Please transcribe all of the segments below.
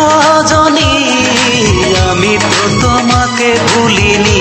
সজনী আমি তো তোমাকে ভুলিনি।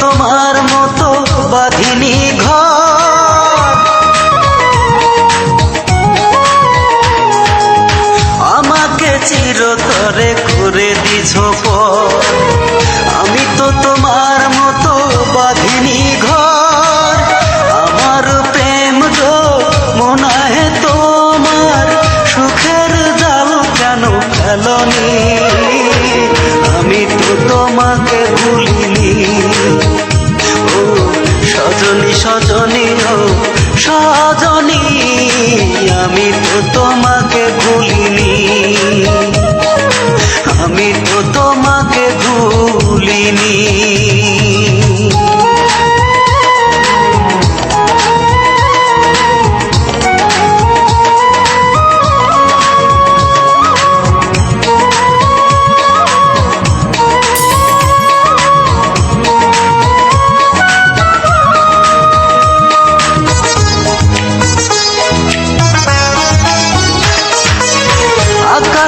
তোমার মতো বাঁধিনি ঘর। আমাকে চিরতরে করে দিছ আমি তো তোমার মতো বাঁধিনি ঘর। আমার প্রেম গো মনে তোমার সুখের জাল কেন ফেলনি? আমি তো তোমাকে সজনী আমি